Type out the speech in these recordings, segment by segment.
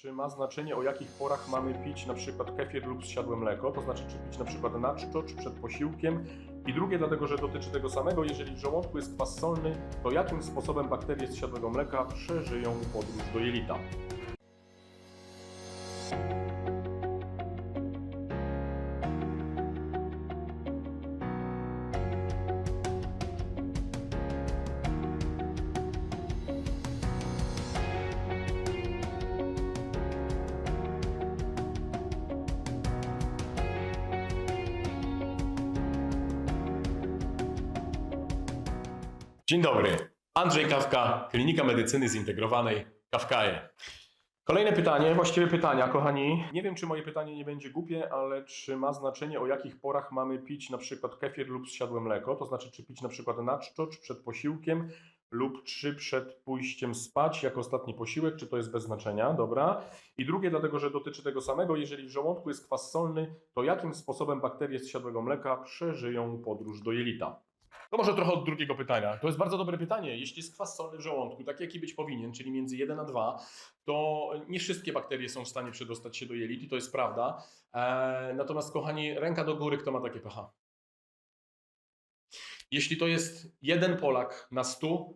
Czy ma znaczenie, o jakich porach mamy pić na przykład kefir lub zsiadłe mleko? To znaczy, czy pić na przykład na czczo, czy przed posiłkiem? I drugie, dlatego, że dotyczy tego samego, jeżeli w żołądku jest kwas solny, to jakim sposobem bakterie z siadłego mleka przeżyją podróż do jelita? Dzień dobry. Andrzej Kawka, Klinika Medycyny Zintegrowanej Kawkaje. Kolejne pytanie, właściwie pytania, kochani. Nie wiem, czy moje pytanie nie będzie głupie, ale czy ma znaczenie, o jakich porach mamy pić na przykład kefir lub zsiadłe mleko? To znaczy, czy pić na przykład na czczo, czy przed posiłkiem, lub czy przed pójściem spać jako ostatni posiłek, czy to jest bez znaczenia, dobra? I drugie, dlatego, że dotyczy tego samego, jeżeli w żołądku jest kwas solny, to jakim sposobem bakterie z siadłego mleka przeżyją podróż do jelita? To może trochę od drugiego pytania. To jest bardzo dobre pytanie. Jeśli jest kwas solny w żołądku, tak jaki być powinien, czyli między 1 a 2, to nie wszystkie bakterie są w stanie przedostać się do jelit i to jest prawda. Eee, natomiast, kochani, ręka do góry, kto ma takie pH? Jeśli to jest jeden Polak na 100,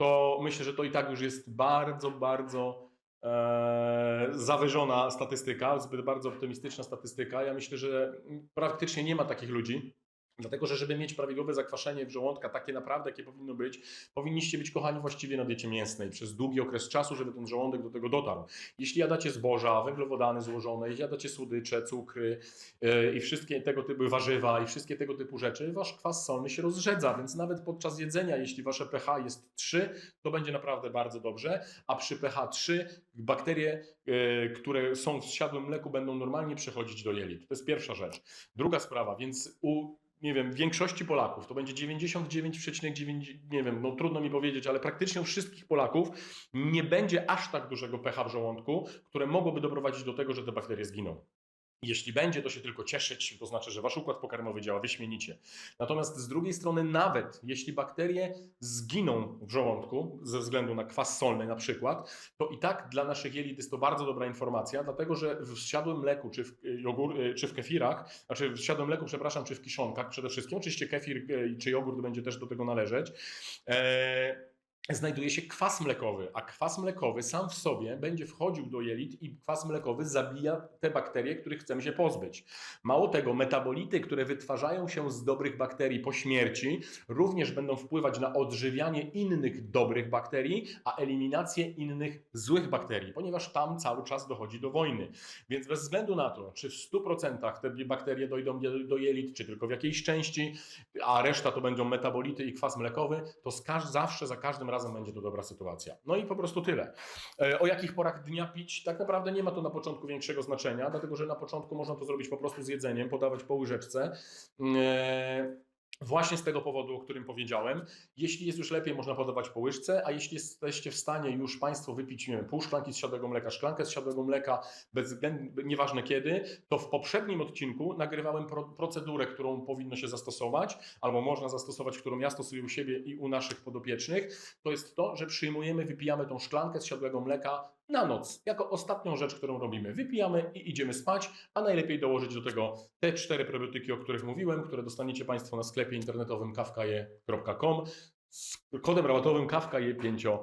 to myślę, że to i tak już jest bardzo, bardzo e, zawyżona statystyka, zbyt bardzo optymistyczna statystyka. Ja myślę, że praktycznie nie ma takich ludzi. Dlatego, że żeby mieć prawidłowe zakwaszenie w żołądka, takie naprawdę, jakie powinno być, powinniście być kochani właściwie na diecie mięsnej przez długi okres czasu, żeby ten żołądek do tego dotarł. Jeśli jadacie zboża, węglowodany złożone, jeśli jadacie słodycze, cukry yy, i wszystkie tego typu warzywa i wszystkie tego typu rzeczy, wasz kwas solny się rozrzedza, więc nawet podczas jedzenia, jeśli wasze pH jest 3, to będzie naprawdę bardzo dobrze, a przy pH 3 bakterie, yy, które są w siadłym mleku będą normalnie przechodzić do jelit. To jest pierwsza rzecz. Druga sprawa, więc u nie wiem, większości Polaków, to będzie 99,9, nie wiem, no trudno mi powiedzieć, ale praktycznie wszystkich Polaków nie będzie aż tak dużego pH w żołądku, które mogłoby doprowadzić do tego, że te bakterie zginą. Jeśli będzie, to się tylko cieszyć, to znaczy, że wasz układ pokarmowy działa wyśmienicie. Natomiast z drugiej strony, nawet jeśli bakterie zginą w żołądku ze względu na kwas solny na przykład, to i tak dla naszych jelit jest to bardzo dobra informacja, dlatego że w siadłym mleku czy w, jogurt, czy w kefirach, znaczy w siadłym mleku, przepraszam, czy w kiszonkach przede wszystkim, oczywiście kefir e, czy jogurt będzie też do tego należeć, e, znajduje się kwas mlekowy, a kwas mlekowy sam w sobie będzie wchodził do jelit i kwas mlekowy zabija te bakterie, których chcemy się pozbyć. Mało tego, metabolity, które wytwarzają się z dobrych bakterii po śmierci, również będą wpływać na odżywianie innych dobrych bakterii, a eliminację innych złych bakterii, ponieważ tam cały czas dochodzi do wojny. Więc bez względu na to, czy w 100% te bakterie dojdą do- jelit, czy tylko w jakiejś części, a reszta to będą metabolity i kwas mlekowy, to zawsze za każdym razem będzie to dobra sytuacja. No i po prostu tyle. E, O jakich porach dnia pić? Tak naprawdę nie ma to na początku większego znaczenia, dlatego że na początku można to zrobić po prostu z jedzeniem, podawać po łyżeczce. Właśnie z tego powodu, o którym powiedziałem. Jeśli jest już lepiej, można podawać po łyżce, a jeśli jesteście w stanie już Państwo wypić nie wiem, pół szklanki z siadłego mleka, szklankę z siadłego mleka, bezwzględnie, nieważne kiedy, to w poprzednim odcinku nagrywałem pro, procedurę, którą powinno się zastosować, albo można zastosować, którą ja stosuję u siebie i u naszych podopiecznych. To jest to, że przyjmujemy, wypijamy tą szklankę z siadłego mleka na noc, jako ostatnią rzecz, którą robimy. Wypijamy i idziemy spać, a najlepiej dołożyć do tego te cztery probiotyki, o których mówiłem, które dostaniecie Państwo na sklepie internetowym kawkaje.com z kodem rabatowym kawkaje 5%.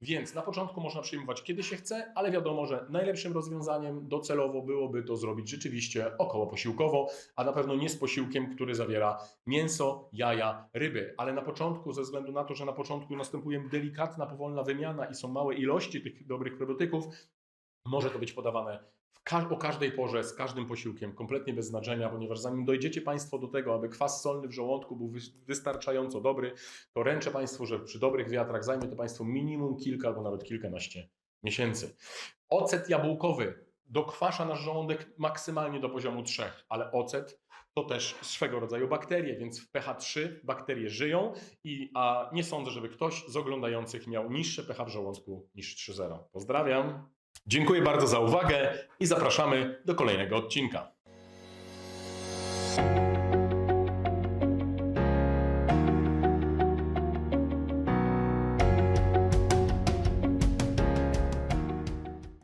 Więc na początku można przyjmować kiedy się chce, ale wiadomo, że najlepszym rozwiązaniem docelowo byłoby to zrobić rzeczywiście około posiłkowo, a na pewno nie z posiłkiem, który zawiera mięso, jaja, ryby. Ale na początku, ze względu na to, że na początku następuje delikatna, powolna wymiana i są małe ilości tych dobrych probiotyków, może to być podawane ka- o każdej porze, z każdym posiłkiem, kompletnie bez znaczenia, ponieważ zanim dojdziecie Państwo do tego, aby kwas solny w żołądku był wy- wystarczająco dobry, to ręczę Państwu, że przy dobrych wiatrach zajmie to Państwu minimum kilka albo nawet kilkanaście miesięcy. Ocet jabłkowy dokwasza nasz żołądek maksymalnie do poziomu 3, ale ocet to też swego rodzaju bakterie, więc w pH 3 bakterie żyją, i, a nie sądzę, żeby ktoś z oglądających miał niższe pH w żołądku niż 3,0. Pozdrawiam. Dziękuję bardzo za uwagę i zapraszamy do kolejnego odcinka.